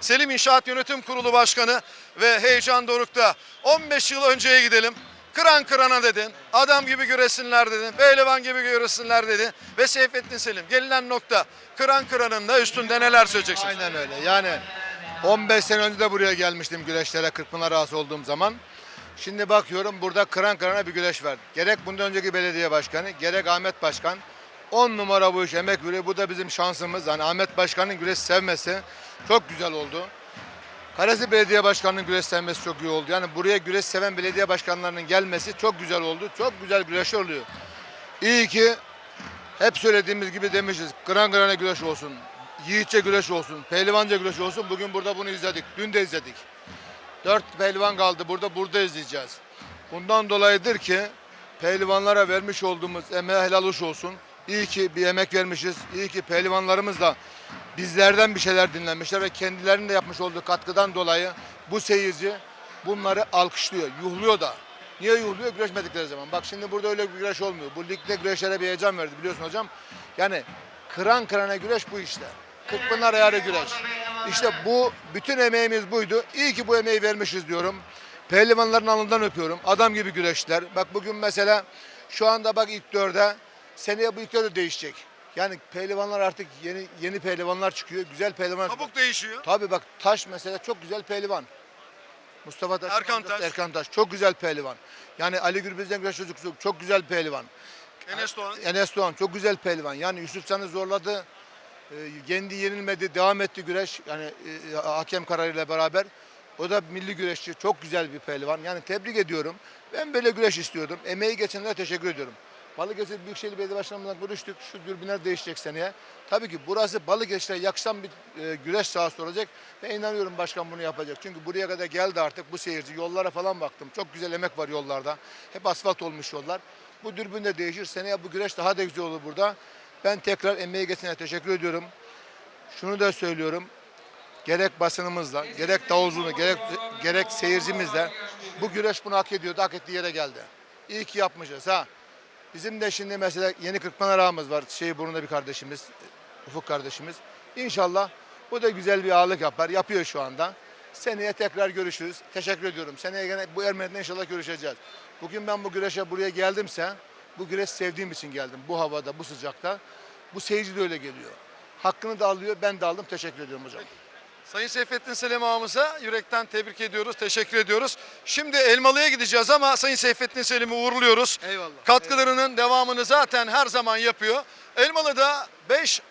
Selim, İnşaat Yönetim Kurulu Başkanı ve Heyecan Doruk'ta 15 yıl önceye gidelim. Kıran kırana dedin, adam gibi göresinler dedin, pehlivan gibi göresinler dedin ve Seyfettin Selim. Gelinen nokta kıran kıranın da üstünde neler söyleyeceksin? Aynen öyle. Yani 15 sene önce de buraya gelmiştim güreşlere Kırkpınar rahatsız olduğum zaman. Şimdi bakıyorum burada kıran kırana bir güreş var. Gerek bundan önceki belediye başkanı, gerek Ahmet Başkan. 10 numara bu iş emek veriyor. Bu da bizim şansımız. Yani Ahmet Başkan'ın güreş sevmesi çok güzel oldu. Kalesi Belediye Başkanı'nın güreş sevmesi çok iyi oldu. Yani buraya güreş seven belediye başkanlarının gelmesi çok güzel oldu. Çok güzel güreş oluyor. İyi ki hep söylediğimiz gibi demişiz. Kıran kırana güreş olsun. Yiğitçe güreş olsun. Pehlivanca güreş olsun. Bugün burada bunu izledik. Dün de izledik. Dört pehlivan kaldı burada. Burada izleyeceğiz. Bundan dolayıdır ki pehlivanlara vermiş olduğumuz emeğe helal olsun. İyi ki bir emek vermişiz. İyi ki pehlivanlarımız da bizlerden bir şeyler dinlemişler ve kendilerinin de yapmış olduğu katkıdan dolayı bu seyirci bunları alkışlıyor, yuhluyor da. Niye yuhluyor? Güreşmedikleri zaman. Bak şimdi burada öyle bir güreş olmuyor. Bu ligde güreşlere bir heyecan verdi biliyorsun hocam. Yani kıran kırana güreş bu işte. Kırkpınar ayarı güreş. İşte bu bütün emeğimiz buydu. İyi ki bu emeği vermişiz diyorum. Pehlivanların alnından öpüyorum. Adam gibi güreştiler. Bak bugün mesela şu anda bak ilk dörde seneye bu ilk dörde değişecek. Yani pehlivanlar artık yeni yeni pehlivanlar çıkıyor. Güzel pehlivanlar. Kabuk değişiyor. Tabii bak Taş mesela çok güzel pehlivan. Mustafa Taş. Erkan Taş. Erkan Taş çok güzel pehlivan. Yani Ali Gürbüz'den güreş çocuksu çok güzel pehlivan. Enes Doğan. Enes Doğan çok güzel pehlivan. Yani Yusuf Can'ı zorladı. Ee, kendi yenilmedi, devam etti güreş. Yani e, hakem kararıyla beraber. O da milli güreşçi. Çok güzel bir pehlivan. Yani tebrik ediyorum. Ben böyle güreş istiyordum. Emeği geçenlere teşekkür ediyorum. Balıkesir Büyükşehir Belediye Başkanımızla görüştük. Şu dürbünler değişecek seneye. Tabii ki burası Balıkesir'e yakışan bir e, güreş sahası olacak. Ve inanıyorum başkan bunu yapacak. Çünkü buraya kadar geldi artık bu seyirci. Yollara falan baktım. Çok güzel emek var yollarda. Hep asfalt olmuş yollar. Bu dürbün de değişir. Seneye bu güreş daha da güzel olur burada. Ben tekrar emeği geçenlere teşekkür ediyorum. Şunu da söylüyorum. Gerek basınımızla, gerek davulculuğuna, gerek, gerek seyircimizle bu güreş bunu hak ediyordu. Hak ettiği yere geldi. İyi ki yapmışız ha. Bizim de şimdi mesela yeni Kırkpınar ağamız var. Şey burnunda bir kardeşimiz, Ufuk kardeşimiz. İnşallah bu da güzel bir ağırlık yapar. Yapıyor şu anda. Seneye tekrar görüşürüz. Teşekkür ediyorum. Seneye gene bu Ermeni'de inşallah görüşeceğiz. Bugün ben bu güreşe buraya geldimse bu güreş sevdiğim için geldim. Bu havada, bu sıcakta. Bu seyirci de öyle geliyor. Hakkını da alıyor. Ben de aldım. Teşekkür ediyorum hocam. Sayın Seyfettin Selim ağamıza yürekten tebrik ediyoruz, teşekkür ediyoruz. Şimdi Elmalı'ya gideceğiz ama Sayın Seyfettin Selim'i uğurluyoruz. Eyvallah. Katkılarının devamını zaten her zaman yapıyor. Elmalı'da 5